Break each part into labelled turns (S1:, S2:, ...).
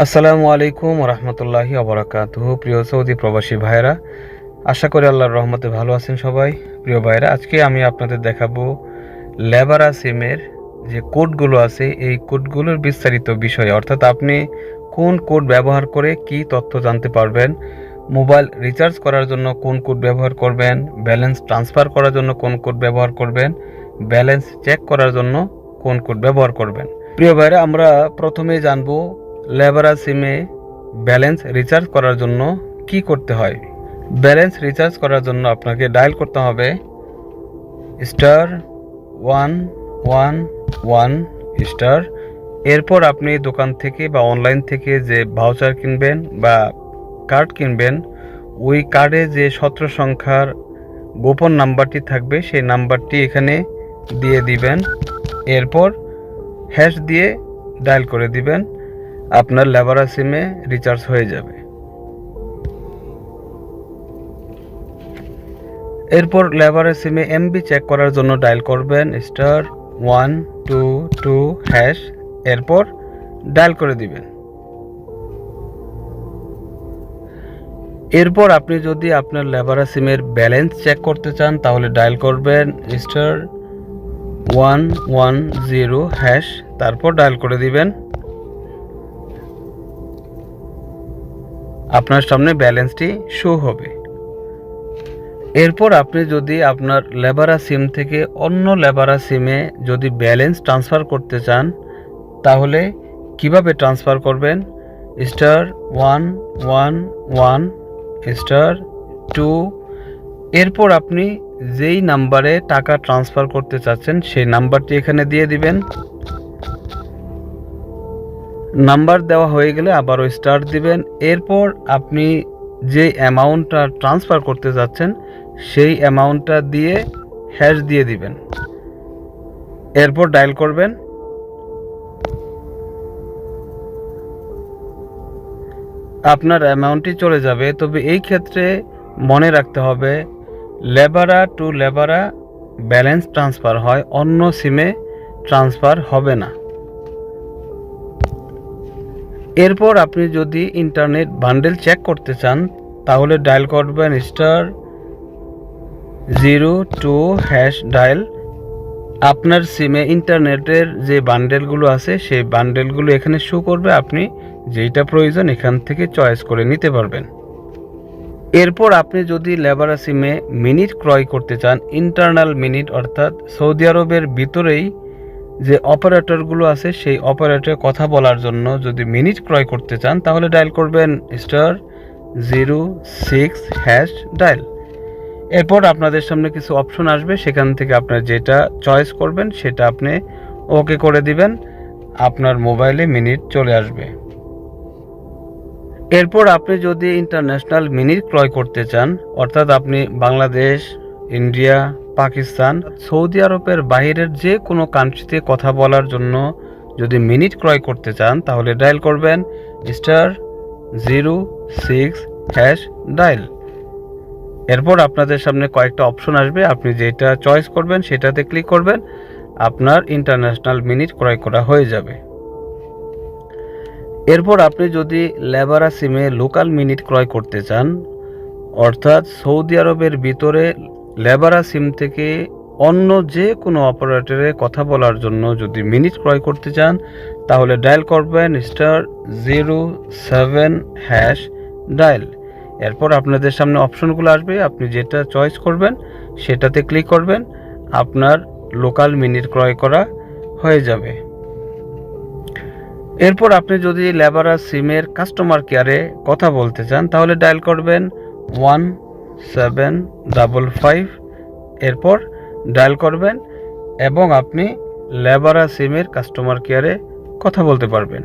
S1: আসসালামু আলাইকুম রহমতুল্লাহি অবরাকাত প্রিয় সৌদি প্রবাসী ভাইরা আশা করি আল্লাহর রহমতে ভালো আছেন সবাই। প্রিয় ভাইরা আজকে আমি আপনাদের দেখাবো লেবারা সিমের যে কোডগুলো আছে, এই কোডগুলোর বিস্তারিত বিষয়। অর্থাৎ আপনি কোন কোড ব্যবহার করে কি তথ্য জানতে পারবেন, মোবাইল রিচার্জ করার জন্য কোন কোড ব্যবহার করবেন, ব্যালেন্স ট্রান্সফার করার জন্য কোন কোড ব্যবহার করবেন, ব্যালেন্স চেক করার জন্য কোন কোড ব্যবহার করবেন। প্রিয় ভাইরা আমরা প্রথমে জানব লেবারা সিমে ব্যালেন্স রিচার্জ করার জন্য কি করতে হয়? ব্যালেন্স রিচার্জ করার জন্য আপনাকে ডায়াল করতে হবে। Star one one one, star. এরপর আপনি দোকান থেকে বা অনলাইন থেকে যে ভাউচার কিনবেন বা কার্ড কিনবেন, ওই কার্ডে যে সতেরো সংখ্যার গোপন নাম্বারটি থাকবে, সেই নাম্বারটি এখানে দিয়ে দিবেন। এরপর হ্যাশ দিয়ে ডায়াল করে দিবেন। আপনার লেবারা সিমে রিচার্জ হয়ে যাবে। এরপর লেবারা সিমে এমবি চেক করার জন্য ডায়াল করবেন star one two two hash এরপর ডায়াল করে দিবেন। এরপর আপনি যদি আপনার লেবারা সিমের ব্যালেন্স চেক করতে চান, তাহলে ডায়াল করবেন star one one zero hash তারপর ডায়াল করে দিবেন। আপনার সামনে ব্যালেন্সটি শো হবে। এরপর আপনি যদি আপনার লেবারা সিম থেকে অন্য লেবারা সিমে যদি ব্যালেন্স ট্রান্সফার করতে চান, তাহলে কীভাবে ট্রান্সফার করবেন? Star one one one star two এরপর আপনি যেই নাম্বারে টাকা ট্রান্সফার করতে চাচ্ছেন, সেই নাম্বারটি এখানে দিয়ে দিবেন। নাম্বার দেওয়া হয়ে গেলে আবারও স্টার দিবেন। এরপর আপনি যে অ্যামাউন্টটা ট্রান্সফার করতে যাচ্ছেন, সেই অ্যামাউন্টটা দিয়ে হ্যাশ দিয়ে দিবেন। এরপর ডায়াল করবেন। আপনার অ্যামাউন্টটি চলে যাবে। তবে এই ক্ষেত্রে মনে রাখতে হবে, Lebara to Lebara balance transfer হয়, অন্য সিমে ট্রান্সফার হবে না। এরপর আপনি যদি ইন্টারনেট বান্ডেল চেক করতে চান, তাহলে ডায়াল করবেন star zero two hash dial আপনার সিমে ইন্টারনেটের যে বান্ডেলগুলো আছে, সেই বান্ডেলগুলো এখানে শো করবে, আপনি যেইটা প্রয়োজন এখান থেকে চয়েস করে নিতে পারবেন। এরপর আপনি যদি লেবারা সিমে মিনিট ক্রয় করতে চান ইন্টারনাল মিনিট অর্থাৎ সৌদি আরবের ভিতরেই যে অপারেটরগুলো আছে, সেই অপারেটরে কথা বলার জন্য যদি মিনিট ক্রয় করতে চান, তাহলে ডায়াল করবেন star zero six hash dial. এরপর আপনাদের সামনে কিছু অপশন আসবে, সেখান থেকে আপনার যেটা চয়েস করবেন, সেটা আপনি ওকে করে দিবেন, আপনার মোবাইলে মিনিট চলে আসবে। এরপর আপনি যদি ইন্টারন্যাশনাল মিনিট ক্রয় করতে চান, অর্থাৎ আপনি বাংলাদেশ, ইন্ডিয়া পাকিস্তান, সৌদি আরবের বাইরের যে কোনো কান্ট্রিতে কথা বলার জন্য যদি মিনিট ক্রয় করতে চান, তাহলে ডায়াল করবেন star zero six hash dial এরপর আপনাদের সামনে কয়েকটা অপশন আসবে, আপনি যেটা চয়েস করবেন সেটাতে ক্লিক করবেন, আপনার ইন্টারন্যাশনাল মিনিট ক্রয় করা হয়ে যাবে। এরপর আপনি যদি লেবারা সিমে লোকাল মিনিট ক্রয় করতে চান, অর্থাৎ সৌদি আরবের ভিতরে লেবারা সিম থেকে অন্য যে কোনো অপারেটরে কথা বলার জন্য যদি মিনিট ক্রয় করতে চান, তাহলে ডায়াল করবেন star zero seven hash dial. এরপর আপনাদের সামনে অপশনগুলো আসবে, আপনি যেটা চয়েস করবেন, সেটাতে ক্লিক করবেন, আপনার লোকাল মিনিট ক্রয় করা হয়ে যাবে। এরপর আপনি যদি লেবারা সিমের কাস্টমার কেয়ারে কথা বলতে চান, তাহলে ডায়াল করবেন ওয়ান সেভেন ডাবল ফাইভ এরপর ডায়াল করবেন এবং আপনি লেবারা সিমের কাস্টমার কেয়ারে কথা বলতে পারবেন।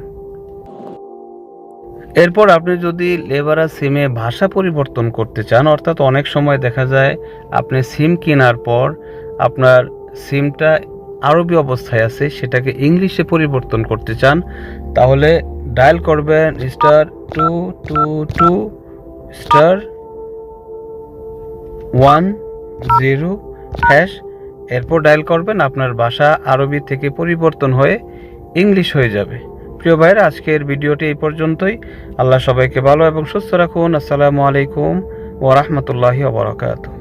S1: এরপর আপনি যদি লেবারা সিমে ভাষা পরিবর্তন করতে চান, অর্থাৎ অনেক সময় দেখা যায় আপনি সিম কেনার পর আপনার সিমটা আরবি অবস্থায় আছে, সেটাকে ইংলিশে পরিবর্তন করতে চান, তাহলে ডায়াল করবেন star two two two star one zero hash এরপর ডায়াল করবেন, আপনার ভাষা আরবি থেকে পরিবর্তন হয়ে ইংলিশ হয়ে যাবে। প্রিয় ভাইরা আজকের ভিডিওটি এই পর্যন্তই। আল্লাহ সবাইকে ভালো এবং সুস্থ রাখুন। আসসালামু আলাইকুম ও রাহমাতুল্লাহি ওয়া বারাকাতুহু।